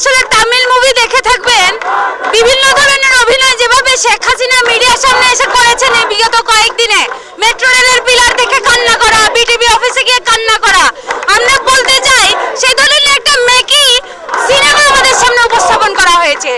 আসলে তামিল মুভি দেখে থাকবেন। বিভিন্ন ধরনের অভিনয় যেভাবে শেখ হাসিনা মিডিয়ার সামনে এসে করেছেন বিগত কয়েকদিনে। মেট্রো রেলের পিলার দেখে কান্না করা বিটিভি অফিসে গিয়ে কান্না করা। আমরা বলতে চাই সেই ধরনের একটা মেকি সিনেমা আমাদের সামনে উপস্থাপন করা হয়েছে।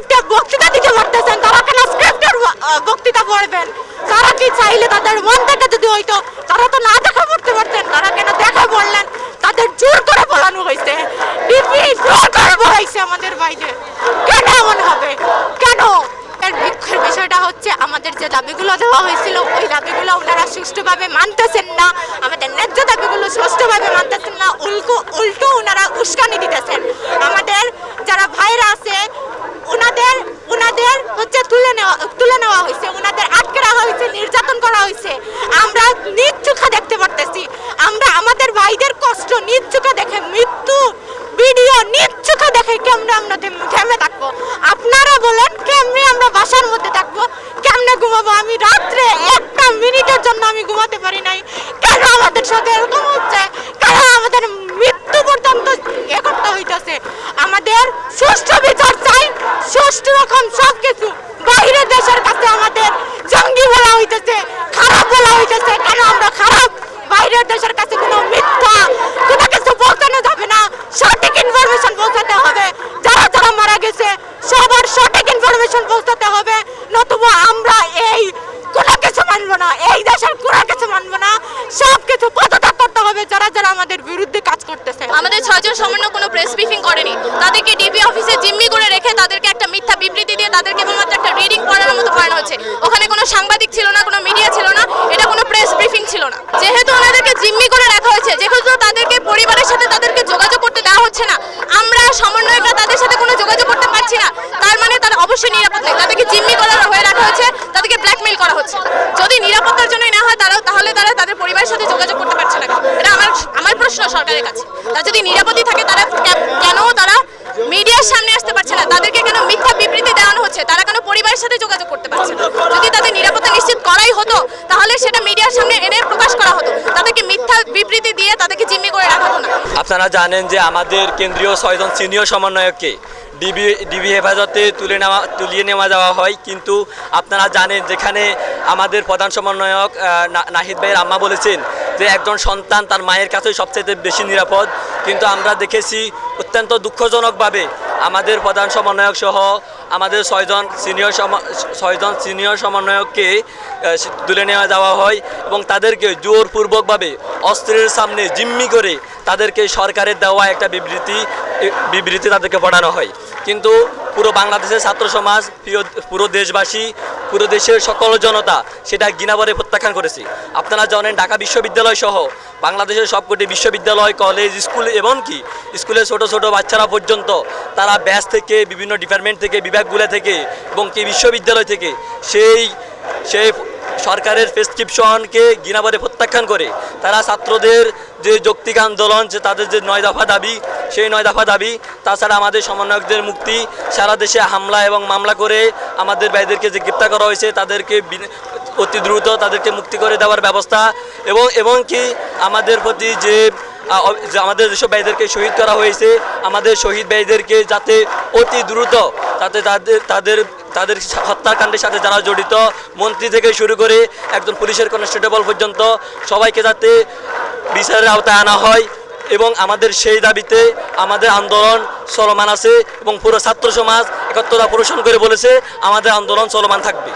বিনা স্ক্রিপ্টে বক্তৃতা দিতে পারতেছেন, তারা কেন স্ক্রিপ্টের বক্তৃতা পড়বেন তারা কি চাইলে তাদের মন থেকে যদি হইতো, তারা তো না দেখা পড়তে পারতেন, তারা কেন দেখা পড়লেন তাদের জোর করে পড়ানো হয়েছে। জোর করে পড়াইছে আমাদের বাইরে। কেন এমন হবে? কেন? এর দুঃখের বিষয়টা হচ্ছে, আমাদের যে দাবিগুলো দেওয়া হয়েছিল, ওই দাবিগুলো ওনারা সুষ্ঠুভাবে মানতেছেন না। আমাদের ন্যায্য দাবিগুলো সুষ্ঠুভাবে মানতেছেন না। উল্টো উল্টো ওনারা উস্কানি দিতেছেন। আমাদের যারা ভাইরা আছে ওনাদের ওনাদের হচ্ছে তুলে নেওয়া তুলে নেওয়া হয়েছে ওনাদের আটকে রাখা হয়েছে, নির্যাতন করা হয়েছে। আমরা নিজ চোখে দেখতে পারতেছি। আমরা আমাদের ভাইদের কষ্ট নিজ চোখে দেখে, মৃত্যু ভিডিও নিজ চোখে দেখে কেমনে আমরা থেম- থাকব? আপনারা বলেন, কেমনে আমরা বাসার মধ্যে থাকব? কেমনে ঘুমাবো? আমি রাত্রে একটা মিনিটের জন্য আমি ঘুমাতে পারি নাই কেন আমাদের সাথে এরকম হচ্ছে কেন আমাদের মৃত্যু পর্যন্ত এ করতে হইতেছে আমাদের সুষ্ঠু বিচার সুষ্ঠু রকম সব কিছু বাইরের দেশের কাছে আমাদের জঙ্গি বলা হইতেছে, খারাপ বলা হইতেছে, কেন আমরা খারাপ? বাইরের দেশের কাছে কোনো মিথ্যা কোনো কিছু পৌঁছানো যাবে না সঠিক ইনফরমেশন পৌঁছাতে হবে যারা যারা মারা গেছে সবার সঠিক ইনফরমেশন পৌঁছাতে হবে নতুবা আমরা এই কোনো কিছু মানবো না এই দেশের কোনো কিছু মানবো না সব কিছু পদত্যাগ করতে হবে যারা যারা বিরুদ্ধে কাজ করতেছে। আমাদের ছয়জন সমন্বয় কোনো প্রেস ব্রিফিং করেনি। তাদেরকে ডিবি অফিসে জিম্মি করে রেখে তাদেরকে একটা মিথ্যা বিবৃতি দিয়ে তাদের কেবলমাত্র একটা রিডিং পড়ার মতো পড়ানো হচ্ছে। ওখানে কোনো সাংবাদিক ছিল না, কোনো মিডিয়া ছিল না, এটা কোনো প্রেস ব্রিফিং ছিল না। যেহেতু ওনাদেরকে জিম্মি করে রাখা হয়েছে, যেহেতু তাদেরকে পরিবারের সাথে তাদেরকে যোগাযোগ করতে দেওয়া হচ্ছে না, আমরা সমন্বয়করা তাদের সাথে কোনো যোগাযোগ করতে পারছি না। তার মানে তারা অবশ্যই নিরাপদ নেই তাদেরকে জিম্মি করা হয়ে রাখা হচ্ছে তাদেরকে ব্ল্যাকমেইল করা হচ্ছে। যদি নিরাপত্তার জন্যই না হয় তারাও তাহলে তারা তাদের পরিবারের সাথে যোগাযোগ করতে পারছে না কেন? এটা আমার আমার প্রশ্ন সরকারের কাছে। তারা যদি নিরাপদই থাকে, তারা কেন তারা মিডিয়ার সামনে আসতে পারছে না? তাদেরকে কেন মিথ্যা বিবৃতি দেওয়ানো হচ্ছে? তারা কেন পরিবারের সাথে যোগাযোগ করতে পারছে না? যদি তাদের নিরাপত্তা নিশ্চিত করাই হতো, তাহলে সেটা মিডিয়ার সামনে এনে প্রকাশ করা হতো। তাদেরকে মিথ্যা বিবৃতি দিয়ে তাদেরকে জিম্মি করে রাখা হতো না। আপনারা জানেন যে আমাদের কেন্দ্রীয় ছয়জন সিনিয়র সমন্বয়ককে ডিবি ডিবি হেফাজতে তুলে নেওয়া, তুলিয়ে নেওয়া যাওয়া হয়। কিন্তু আপনারা জানেন যেখানে আমাদের প্রধান সমন্বয়ক নাহিদ ভাইয়ের আম্মা বলেছেন যে একজন সন্তান তার মায়ের কাছেই সবচেয়ে বেশি নিরাপদ। কিন্তু আমরা দেখেছি অত্যন্ত দুঃখজনকভাবে আমাদের প্রধান সমন্বয়ক সহ আমাদের ছয়জন সিনিয়র ছয়জন সিনিয়র সমন্বয়ককে তুলে নেওয়া যাওয়া হয় এবং তাদেরকে জোরপূর্বকভাবে অস্ত্রের সামনে জিম্মি করে তাদেরকে সরকারের দেওয়া একটা বিবৃতি বিবৃতি তাদেরকে পড়ানো হয়। কিন্তু পুরো বাংলাদেশের ছাত্র সমাজ পুরো দেশবাসী পুরো দেশের সকল জনতা সেটা গিনাবরে প্রত্যাখ্যান করেছে। আপনারা জানেন ঢাকা বিশ্ববিদ্যালয় সহ বাংলাদেশের সবকটি বিশ্ববিদ্যালয়, কলেজ, স্কুল এবং কি স্কুলের ছোট ছোট বাচ্চারা পর্যন্ত তারা ব্যাস থেকে, বিভিন্ন ডিপার্টমেন্ট থেকে, বিভাগগুলো থেকে এবং কি বিশ্ববিদ্যালয় থেকে সেই সেই সরকারের প্রেসক্রিপশনকে গিনাবারে প্রত্যাখ্যান করে। তারা ছাত্রদের যে যৌক্তিক আন্দোলন, যে তাদের যে নয় দফা দাবি, সেই নয় দফা দাবি, তাছাড়া আমাদের সমন্বয়কদের মুক্তি, সারা দেশে হামলা এবং মামলা করে আমাদের ভাইদেরকে যে গ্রেপ্তার করা হয়েছে, তাদেরকে অতি দ্রুত তাদেরকে মুক্তি করে দেওয়ার ব্যবস্থা এবং এবং কি আমাদের প্রতি যে আমাদের যেসব ভাইদেরকে শহীদ করা হয়েছে, আমাদের শহীদ ভাইদেরকে যাতে অতি দ্রুত তাতে তাদের তাদের তাদের হত্যাকাণ্ডের সাথে যারা জড়িত, মন্ত্রী থেকে শুরু করে একজন পুলিশের কনস্টেবল পর্যন্ত সবাইকে যাতে বিচারের আওতায় আনা হয় এবং আমাদের সেই দাবিতে আমাদের আন্দোলন চলমান আছে এবং পুরো ছাত্র সমাজ একত্রতা পোষণ করে বলেছে, আমাদের আন্দোলন চলমান থাকবে।